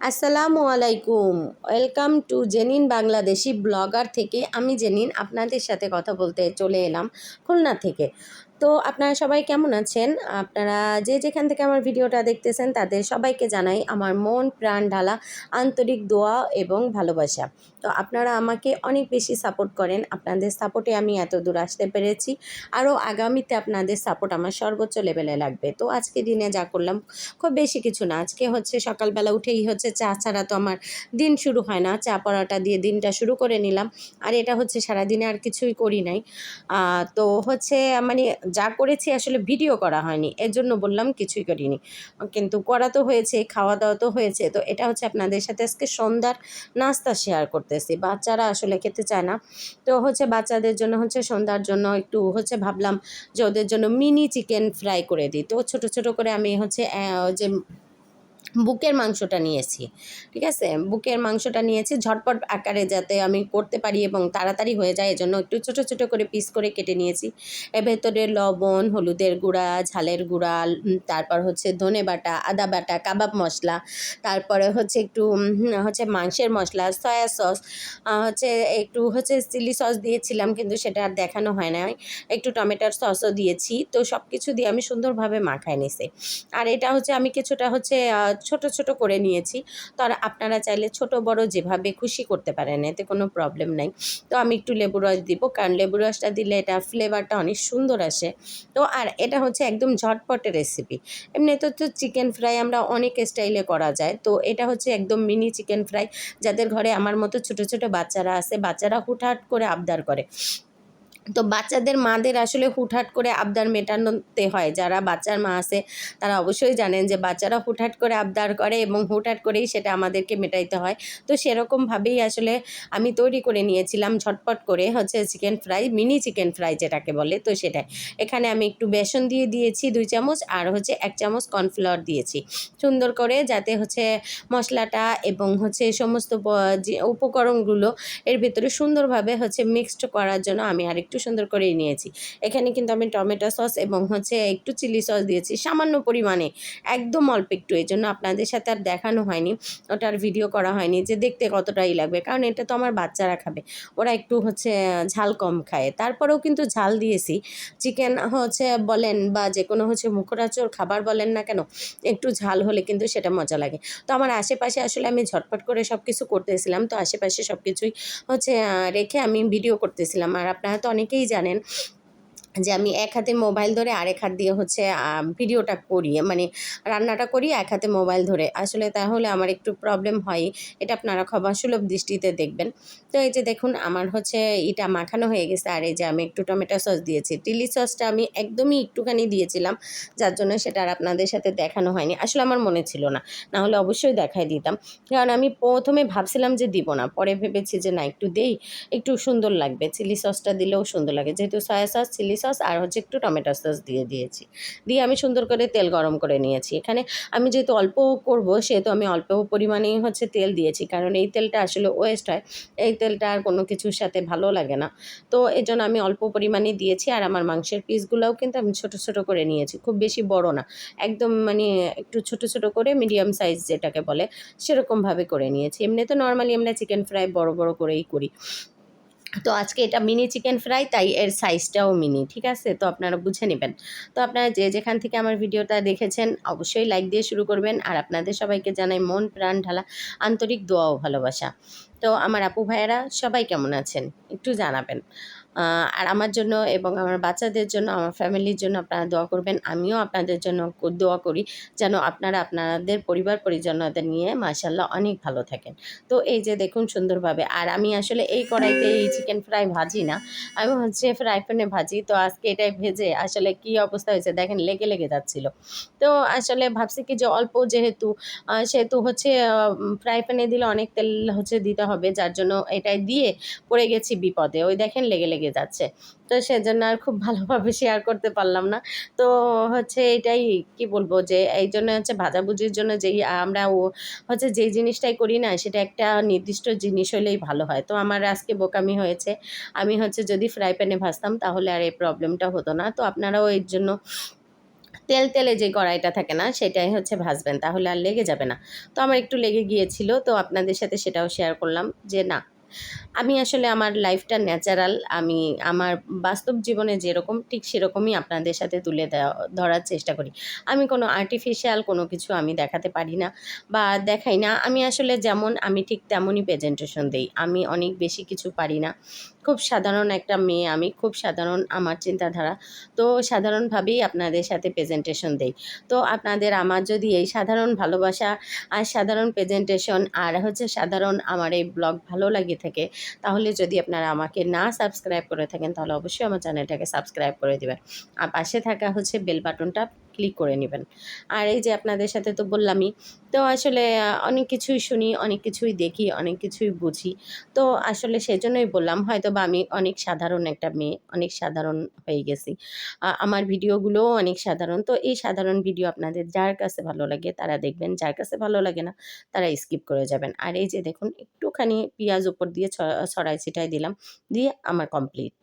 আসসালামু আলাইকুম। Welcome to Jenin Bangladeshi blogger থেকে আমি জেনিন আপনাদের সাথে কথা বলতে চলে এলাম খুলনা থেকে। তো আপনারা সবাই কেমন আছেন? আপনারা যে যেখান থেকে আমার ভিডিওটা দেখতেছেন, তাদের সবাইকে জানাই আমার মন প্রাণ ঢালা, আন্তরিক দোয়া এবং ভালোবাসা। তো আপনারা আমাকে অনেক বেশি সাপোর্ট করেন। আপনাদের সাপোর্টে আমি এত দূর আসতে পেরেছি। আরও আগামীতে আপনাদের সাপোর্ট আমার সর্বোচ্চ লেভেলে লাগবে। তো আজকে দিনে যা করলাম, খুব বেশি কিছু না। আজকে হচ্ছে সকালবেলা উঠেই হচ্ছে চা ছাড়া তো আমার দিন শুরু হয় না। চা পড়াটা দিয়ে দিনটা শুরু করে নিলাম। আর এটা হচ্ছে সারাদিনে আর কিছুই করি নাই। তো হচ্ছে মানে যা করেছি আসলে ভিডিও করা হয়নি, এর জন্য বললাম কিছুই করিনি। কিন্তু করা তো হয়েছে, খাওয়া দাওয়া তো হয়েছে, তো এটা হচ্ছে আপনাদের সাথে আজকে সন্ধ্যার নাস্তা শেয়ার করতেছি। বাচ্চারা আসলে খেতে চায় না, তো হচ্ছে বাচ্চাদের জন্য হচ্ছে সন্ধ্যার জন্য একটু হচ্ছে ভাবলাম যে ওদের জন্য মিনি চিকেন ফ্রাই করে দিই। তো ছোট ছোট করে আমি হচ্ছে যে বুকের মাংসটা নিয়েছি, ঠিক আছে? বুকের মাংসটা নিয়েছি, ঝটপট আকারে যাতে আমি করতে পারি এবং তাড়াতাড়ি হয়ে যায়, এজন্য একটু ছোট ছোট করে পিস করে কেটে নিয়েছি। এর ভেতরে লবণ, হলুদের গুঁড়া, ঝালের গুঁড়া তারপর হচ্ছে ধনে বাটা, আদা বাটা, কাবাব মশলা, তারপরে হচ্ছে একটু হচ্ছে মাংসের মশলা, সয়া সস হচ্ছে একটু হচ্ছে চিলি সস দিয়েছিলাম কিন্তু সেটা আর দেখানো হয় না একটু টমেটোর সসও দিয়েছি, তো সব কিছু দিয়ে আমি সুন্দরভাবে মাখায় নিছি। আর এটা হচ্ছে আমি কিছুটা হচ্ছে ছোট ছোট করে নিয়েছি। তো আর আপনারা চাইলে ছোট বড় যেভাবে খুশি করতে পারেন, এতে কোনো প্রবলেম নাই। তো আমি একটু লেবু রস দিব, কারণ লেবু রসটা দিলে এটা ফ্লেভারটা অনেক সুন্দর আসে। তো আর এটা হচ্ছে একদম ঝটপটের রেসিপি এমনিতে তো চিকেন ফ্রাই আমরা অনেক স্টাইলে করা যায়। তো এটা হচ্ছে একদম মিনি চিকেন ফ্রাই যাদের ঘরে আমার মতো ছোট ছোট বাচ্চারা আছে, বাচ্চারা হুটহাট করে আবদার করে। তো বাচ্চাদের মাদের আসলে হুটহাট করে আবদার মেটানোতে হয়। যারা বাচ্চার মা আছে, তারা অবশ্যই জানেন যে বাচ্চারা হুটহাট করে আবদার করে এবং হুটহাট করেই সেটা আমাদেরকে মেটাইতে হয়। তো সেরকমভাবেই আসলে আমি তৈরি করে নিয়েছিলাম ঝটপট করে হচ্ছে chicken fry, mini chicken fry যেটাকে বলে, তো সেটাই। এখানে আমি একটু বেসন দিয়ে দিয়েছি দুই চামচ আর হচ্ছে এক চামচ কর্নফ্লাওয়ার দিয়েছি। সুন্দর করে যাতে হচ্ছে মশলাটা এবং হচ্ছে সমস্ত উপকরণগুলো এর ভিতরে সুন্দরভাবে হচ্ছে মিক্সড করার জন্য আমি আর একটু সুন্দর করেই নিয়েছি। এখানে কিন্তু আমি টমেটো সস এবং হচ্ছে একটু চিলি সস দিয়েছি সামান্য পরিমাণে, একদম অল্প একটু। এই জন্য আপনাদের সাথে আর দেখানো হয়নি, ওটার ভিডিও করা হয়নি যে দেখতে কতটাই লাগবে, কারণ এটা তো আমার বাচ্চারা খাবে, ওরা একটু হচ্ছে ঝাল কম খায়। তারপরেও কিন্তু ঝাল দিয়েছি, চিকেন হচ্ছে বলেন বা যে কোনো হচ্ছে মুখরাচর খাবার বলেন না কেন, একটু ঝাল হলে কিন্তু সেটা মজা লাগে। তো আমার আশেপাশে আসলে আমি ঝটপট করে সব কিছু করতেছিলাম, তো আশেপাশে সব কিছুই হচ্ছে রেখে আমি ভিডিও করতেছিলাম। আর আপনারা তো অনেকেই জানেন। যে আমি এক হাতে মোবাইল ধরে আরেক হাত দিয়ে হচ্ছে ভিডিওটা করি মানে রান্নাটা করি এক হাতে মোবাইল ধরে। আসলে তাহলে আমার একটু প্রবলেম হয়, এটা আপনারা ক্ষমা সুলভ দৃষ্টিতে দেখবেন। তো এই যে দেখুন, আমার হচ্ছে এটা মাখানো হয়ে গেছে, আর এই যে আমি একটু টমেটো সস দিয়েছি। চিলি সসটা আমি একদমই একটুখানি দিয়েছিলাম, যার জন্য সেটা আর আপনাদের সাথে দেখানো হয়নি। আসলে আমার মনে ছিল না না হলে অবশ্যই দেখাই দিতাম। কারণ আমি প্রথমে ভাবছিলাম যে দিব না, পরে ভেবেছি যে না, একটু দেই, একটু সুন্দর লাগবে। চিলি সসটা দিলেও সুন্দর লাগে। যেহেতু সয়া সস, চিলি সস আর হচ্ছে একটু টমেটো সস দিয়ে দিয়েছি। দিয়ে আমি সুন্দর করে তেল গরম করে নিয়েছি। এখানে আমি যেহেতু অল্প করব, সেহেতু আমি অল্প পরিমাণেই হচ্ছে তেল দিয়েছি। কারণ এই তেলটা আসলে ওয়েস্ট হয়। এই তেলটা আর কোনো কিছুর সাথে ভালো লাগে না। তো এই জন্য আমি অল্প পরিমাণে দিয়েছি। আর আমার মাংসের পিসগুলোও কিন্তু আমি ছোট ছোট করে নিয়েছি। খুব বেশি বড় না। একদম মানে একটু ছোট ছোট করে মিডিয়াম সাইজ যেটাকে বলে, সেরকমভাবে করে নিয়েছি। এমনি তো নর্মালি আমরা চিকেন ফ্রাই বড় বড় করেই করি। তো আজকে এটা মিনি চিকেন ফ্রাই তাই এর সাইজটাও মিনি ঠিক আছে? তো আপনারা বুঝে নেবেন। তো আপনারা যে যেখান থেকে আমার ভিডিওটা দেখেছেন, অবশ্যই লাইক দিয়ে শুরু করবেন। আর আপনাদের সবাইকে জানাই মন, প্রাণ, ঢালা, আন্তরিক দোয়া ও ভালোবাসা। তো আমার আপু ভাইয়েরা, সবাই কেমন আছেন? একটু জানাবেন। আর আমার জন্য এবং আমার বাচ্চাদের জন্য, আমার ফ্যামিলির জন্য আপনারা দোয়া করবেন। আমিও আপনাদের জন্য দোয়া করি যেন আপনারা আপনাদের পরিবার পরিজনদের নিয়ে মাসাল্লাহ অনেক ভালো থাকেন। তো এই যে দেখুন সুন্দরভাবে, আর আমি আসলে এই কড়াইতে এই চিকেন ফ্রাই ভাজি না, আমি হচ্ছে ফ্রাই প্যানে ভাজি। তো আজকে এটাই ভেজে আসলে কি অবস্থা হয়েছে দেখেন লেগে লেগে যাচ্ছিল। তো আসলে ভাবছি কি যে অল্প যেহেতু সেহেতু হচ্ছে ফ্রাই প্যানে দিলে অনেক তেল হচ্ছে দিতে হবে, যার জন্য এটাই দিয়ে পড়ে গেছি বিপদে। ওই দেখেন লেগে লেগে যাচ্ছে। তো সেজন্য আর খুব ভালোভাবে শেয়ার করতে পারলাম না। তো হচ্ছে এটাই কি বলব যে, এই জন্য হচ্ছে ভাজাভুজির জন্য যেই আমরা ও হচ্ছে যেই জিনিসটাই করি না, সেটা একটা নির্দিষ্ট জিনিস হলেই ভালো হয়। তো আমার আজকে বোকামি হয়েছে। আমি হচ্ছে যদি ফ্রাই প্যানে ভাজতাম, তাহলে আর এই প্রবলেমটা হতো না। তো আপনারাও এর জন্য তেল তেলে যে কড়াইটা থাকে না, সেটাই হচ্ছে ভাজবেন, তাহলে আর লেগে যাবে না। তো আমার একটু লেগে গিয়েছিল, তো আপনাদের সাথে সেটাও শেয়ার করলাম যে না আমি আসলে আমার লাইফটা ন্যাচারাল আমি আমার বাস্তব জীবনে যেরকম, ঠিক সেরকমই আপনাদের সাথে তুলে ধরার চেষ্টা করি। আমি কোনো আর্টিফিশিয়াল কোনো কিছু আমি দেখাতে পারি না বা দেখাই না। আমি আসলে যেমন, আমি ঠিক তেমনই প্রেজেন্টেশন দিই। আমি অনেক বেশি কিছু পারি না। খুব সাধারণ একটা মেয়ে আমি, খুব সাধারণ আমার চিন্তাধারা। তো সাধারণভাবেই আপনাদের সাথে প্রেজেন্টেশন দেই। তো আপনাদের আমার যদি এই সাধারণ ভালোবাসা আর সাধারণ প্রেজেন্টেশন আর হচ্ছে সাধারণ আমার এই ব্লগ ভালো লাগে থাকে, তাহলে যদি আপনারা আমাকে না সাবস্ক্রাইব করে থাকেন, তাহলে অবশ্যই আমার চ্যানেলটাকে সাবস্ক্রাইব করে দেবেন। আর পাশে থাকা হচ্ছে বেল বাটনটা ক্লিক করে নেবেন। আর এই যে আপনাদের সাথে তো বললামই, তো আসলে অনেক কিছুই শুনি, অনেক কিছুই দেখি, অনেক কিছুই বুঝি। তো আসলে সেজন্যই বললাম হয়তো বা আমি অনেক সাধারণ একটা মেয়ে, অনেক সাধারণ হয়ে গেছি। আমার ভিডিওগুলোও অনেক সাধারণ। তো এই সাধারণ ভিডিও আপনাদের যার কাছে ভালো লাগে, তারা দেখবেন, যার কাছে ভালো লাগে না, তারা স্কিপ করে যাবেন। আর এই যে দেখুন, একটুখানি পেঁয়াজ উপর দিয়ে ছড়াই ছিটাই দিলাম, দিয়ে আমার কমপ্লিট